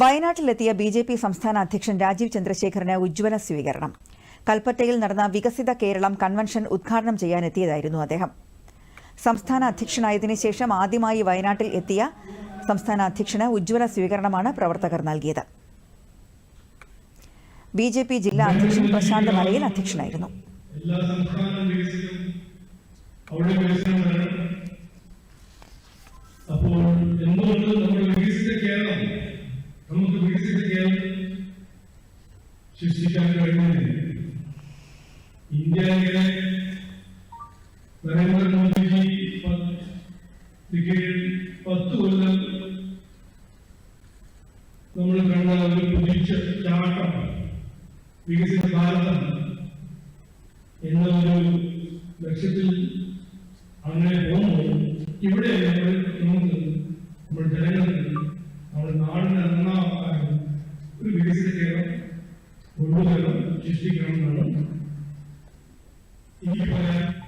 വയനാട്ടിലെത്തിയ B J P സംസ്ഥാന അധ്യക്ഷൻ രാജീവ് ചന്ദ്രശേഖറിന് ഉജ്ജ്വല സ്വീകരണം. കൽപ്പറ്റയിൽ നടന്ന വികസിത കേരളം കൺവെൻഷൻ ഉദ്ഘാടനം ചെയ്യാനെത്തിയതായിരുന്നു അദ്ദേഹം. സംസ്ഥാന അധ്യക്ഷനായതിനു ശേഷം ആദ്യമായി വയനാട്ടിൽ എത്തിയ സംസ്ഥാന അധ്യക്ഷന് ഉജ്ജ്വല സ്വീകരണമാണ് പ്രവർത്തകർ നൽകിയത്. ബി ജെ പി ജില്ലാ അധ്യക്ഷൻ പ്രശാന്ത് മലയിൽ അധ്യക്ഷനായിരുന്നു. നമുക്ക് വികസിപ്പിക്കാൻ സൃഷ്ടിക്കാൻ കഴിയുന്നില്ല ഇന്ത്യയിലെ നരേന്ദ്രമോദിജി കീഴിൽ പത്ത് കൊല്ലം നമ്മൾ കണ്ട ഒരു പുതിച്ച ചാട്ടം വികസിത ഭാരതം എന്ന ഒരു ലക്ഷ്യത്തിൽ അങ്ങനെ പോകുമ്പോൾ ഇവിടെ നമ്മൾ നമുക്ക് നമ്മുടെ ജനങ്ങൾക്ക് നമ്മുടെ നാടിന് വികസിത കേരളം കൊണ്ടുവരണം സൃഷ്ടിക്കണം എന്നാണ് എനിക്ക് പറയാൻ